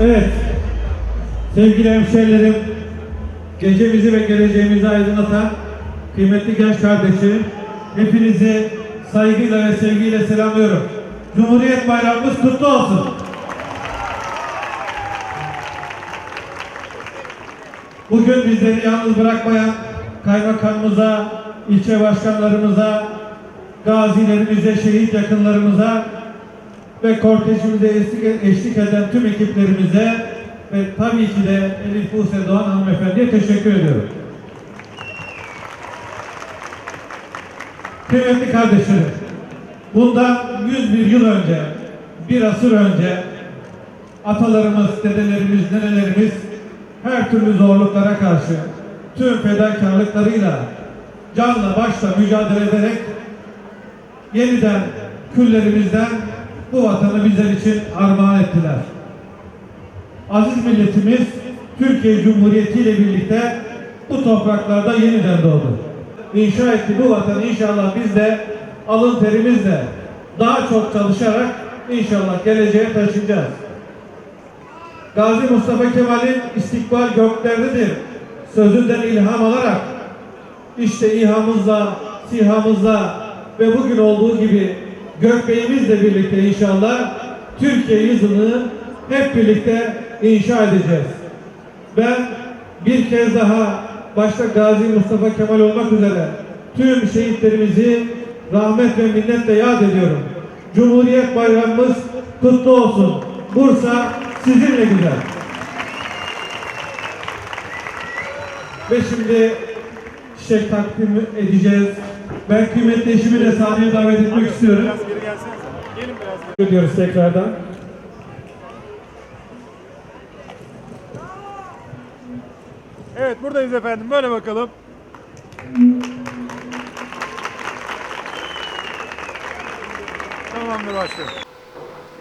Evet. Sevgili hemşehrilerim, gecemizi ve geleceğimizi aydınlatan kıymetli genç kardeşlerim, hepinizi saygıyla ve sevgiyle selamlıyorum. Cumhuriyet Bayramımız kutlu olsun. Bugün bizleri yalnız bırakmayan kaymakamımıza, ilçe başkanlarımıza, gazilerimize, şehit yakınlarımıza ve kortejimize eşlik, eşlik eden tüm ekiplerimize ve tabii ki de Elif Buse Doğan hanımefendiye teşekkür ediyorum. Kıymetli kardeşlerim, bundan 101 yıl önce, bir asır önce atalarımız, dedelerimiz, nenelerimiz her türlü zorluklara karşı tüm fedakarlıklarıyla canla başla mücadele ederek yeniden küllerimizden bu vatanı bizler için armağan ettiler. Aziz milletimiz Türkiye Cumhuriyeti ile birlikte bu topraklarda yeniden doğdu. İnşa etti bu vatanı inşallah biz de alın terimizle daha çok çalışarak inşallah geleceğe taşıyacağız. Gazi Mustafa Kemal'in istikbal göklerdedir sözünden ilham alarak işte İHA'mızla, SİHA'mızla ve bugün olduğu gibi Gökbey'imizle birlikte inşallah Türkiye yüzünü hep birlikte inşa edeceğiz. Ben bir kez daha başta Gazi Mustafa Kemal olmak üzere tüm şehitlerimizi rahmet ve minnetle yad ediyorum. Cumhuriyet Bayramımız kutlu olsun. Bursa sizinle güzel. Ve şimdi çiçek takdim edeceğiz. Ben kıymetli eşimi de sahneye davet etmek istiyorum. Ediyoruz tekrardan. Evet buradayız efendim. Böyle bakalım. Tamamdır başlayalım.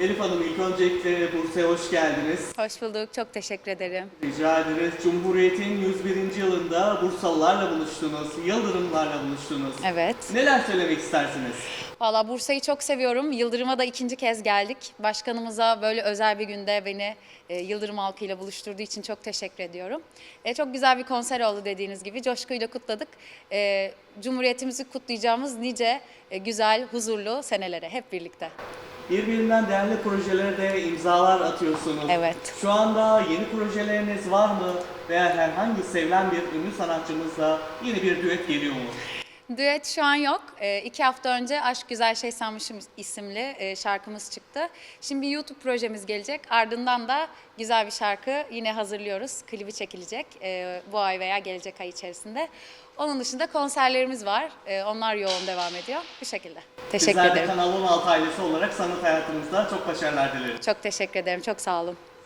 Elif Hanım ilk öncelikle Bursa'ya hoş geldiniz. Hoş bulduk. Çok teşekkür ederim. Rica ederiz. Cumhuriyet'in 101. yılında Bursalılarla buluştunuz, Yıldırımlarla buluştunuz. Evet. Neler söylemek istersiniz? Valla Bursa'yı çok seviyorum. Yıldırım'a da ikinci kez geldik. Başkanımıza böyle özel bir günde beni e, Yıldırım halkıyla buluşturduğu için çok teşekkür ediyorum. E, çok güzel bir konser oldu dediğiniz gibi. Coşkuyla kutladık. E, Cumhuriyetimizi kutlayacağımız nice e, güzel, huzurlu senelere hep birlikte. Birbirinden değerli projelere de imzalar atıyorsunuz. Evet. Şu anda yeni projeleriniz var mı? Veya herhangi sevilen bir ünlü sanatçımızla yeni bir düet geliyor mu? Düet şu an yok. E, iki hafta önce Aşk Güzel Şey Sanmışım isimli e, şarkımız çıktı. Şimdi bir YouTube projemiz gelecek. Ardından da güzel bir şarkı yine hazırlıyoruz. Klibi çekilecek e, bu ay veya gelecek ay içerisinde. Onun dışında konserlerimiz var. E, onlar yoğun devam ediyor. Bu şekilde. Teşekkür Bizler de ederim. Kanal 16 ailesi olarak sanat hayatınızda çok başarılar dileriz. Çok teşekkür ederim. Çok sağ olun.